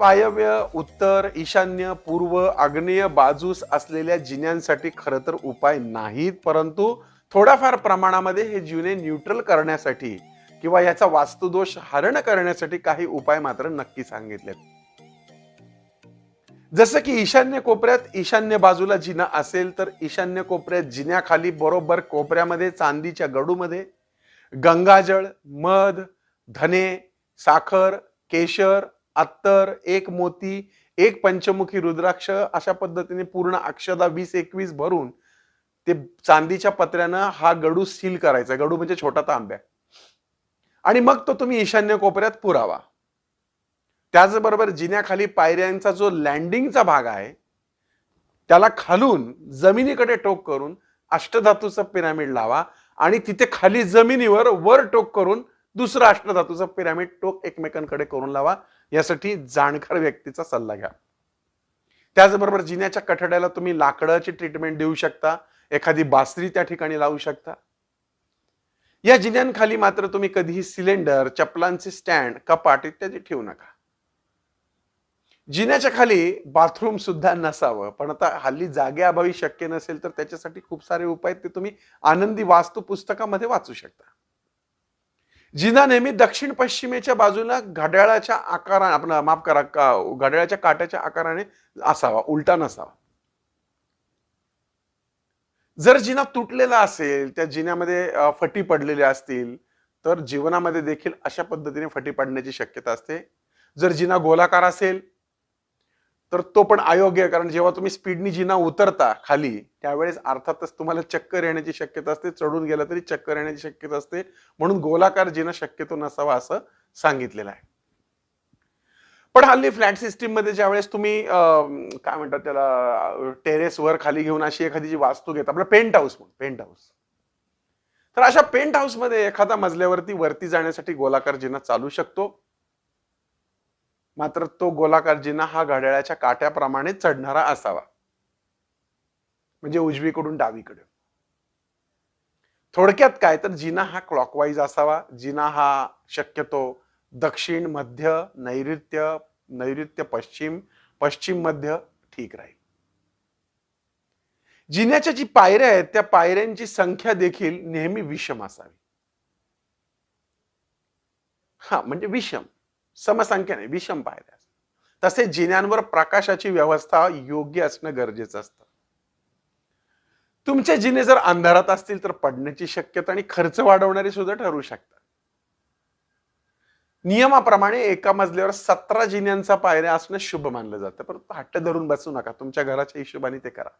वायव्य उत्तर ईशान्य पूर्व आग्नेय बाजूस असलेल्या जिन्यांसाठी खरं तर उपाय नाहीत परंतु थोड्याफार प्रमाणामध्ये हे जिने न्यूट्रल करण्यासाठी किंवा याचा वास्तुदोष हरण करण्यासाठी काही उपाय मात्र नक्की सांगितलेत. जसं की ईशान्य कोपऱ्यात ईशान्य बाजूला जिना असेल तर ईशान्य कोपऱ्यात जिन्याखाली बरोबर कोपऱ्यामध्ये चांदीच्या गडूमध्ये गंगाजळ मध धने साखर केशर अत्तर एक मोती एक पंचमुखी रुद्राक्ष अशा पद्धतीने पूर्ण अक्षदा वीस एकवीस भरून ते चांदीच्या पत्र्यानं हा गडू सील करायचा. गडू म्हणजे छोटा तांब्या. आणि मग तो तुम्ही ईशान्य कोपऱ्यात पुरावा. त्याचबरोबर जिन्याखाली पायऱ्यांचा जो लँडिंगचा भाग आहे त्याला खालून जमिनीकडे टोक करून अष्टधातूचं पिरामिड लावा आणि तिथे खाली जमिनीवर वर टोक करून दुसरं अष्टधातूचं पिरामिड टोक एकमेकांकडे करून लावा. यासाठी जाणकार व्यक्तीचा सल्ला घ्या. त्याचबरोबर जिन्याच्या कठड्याला तुम्ही लाकडाची ट्रीटमेंट देऊ शकता एखादी बासरी त्या ठिकाणी लावू शकता. या जिन्यांखाली मात्र तुम्ही कधीही सिलेंडर चपलांचे स्टँड कपाट इत्यादी ठेवू नका. जिन्याच्या खाली बाथरूम सुद्धा नसावं पण आता हल्ली जागेअभावी शक्य नसेल तर त्याच्यासाठी खूप सारे उपाय आहेत ते तुम्ही आनंदी वास्तू पुस्तकामध्ये वाचू शकता. जिना नेहमी दक्षिण पश्चिमेच्या बाजूला घड्याळाच्या आकाराने आपण माफ करा का घड्याळाच्या काट्याच्या आकाराने असावा उलटा नसावा. जर जिना तुटलेला असेल त्या जिन्यामध्ये फटी पडलेल्या असतील तर जीवनामध्ये देखील अशा पद्धतीने फटी पडण्याची शक्यता असते. जर जिना गोलाकार असेल तर तो पण अयोग्य आहे कारण जेव्हा तुम्ही स्पीडनी जिना उतरता खाली त्यावेळेस अर्थातच तुम्हाला चक्कर येण्याची शक्यता असते चढून गेला तरी चक्कर येण्याची शक्यता असते. म्हणून गोलाकार जिना शक्यतो नसावा असं सांगितलेलं आहे. पण हल्ली फ्लॅट सिस्टीममध्ये ज्यावेळेस तुम्ही काय म्हणतात त्याला टेरेस वर खाली घेऊन अशी एखादी जी वास्तू घेता आपलं पेंट हाऊस म्हणून पेंट हाऊस. तर अशा पेंट हाऊसमध्ये एखाद्या मजल्यावरती वरती जाण्यासाठी गोलाकार जिना चालू शकतो. मात्र तो गोलाकार जिना हा घड्याळाच्या काट्याप्रमाणे चढणारा असावा. म्हणजे उजवीकडून डावीकडे. थोडक्यात काय तर जिना हा क्लॉकवाईज असावा. जिना हा शक्यतो दक्षिण मध्य नैऋत्य नैऋत्य पश्चिम पश्चिम मध्य ठीक राहील. जिन्याच्या जी पायऱ्या आहेत त्या पायऱ्यांची संख्या देखील नेहमी विषम असावी. हा म्हणजे विषम. समसंख्याने विषम पायऱ्या तसे जिन्यांवर प्रकाशाची व्यवस्था योग्य असणं गरजेचं असतं. तुमचे जिने जर अंधारात असतील तर पडण्याची शक्यता आणि खर्च वाढवणारे सुद्धा ठरू शकतात. नियमाप्रमाणे एका मजल्यावर सतरा जिन्यांचा पायऱ्या असणं शुभ मानलं जातं. परंतु हट्ट धरून बसू नका. तुमच्या घराच्या हिशोबाने ते करा.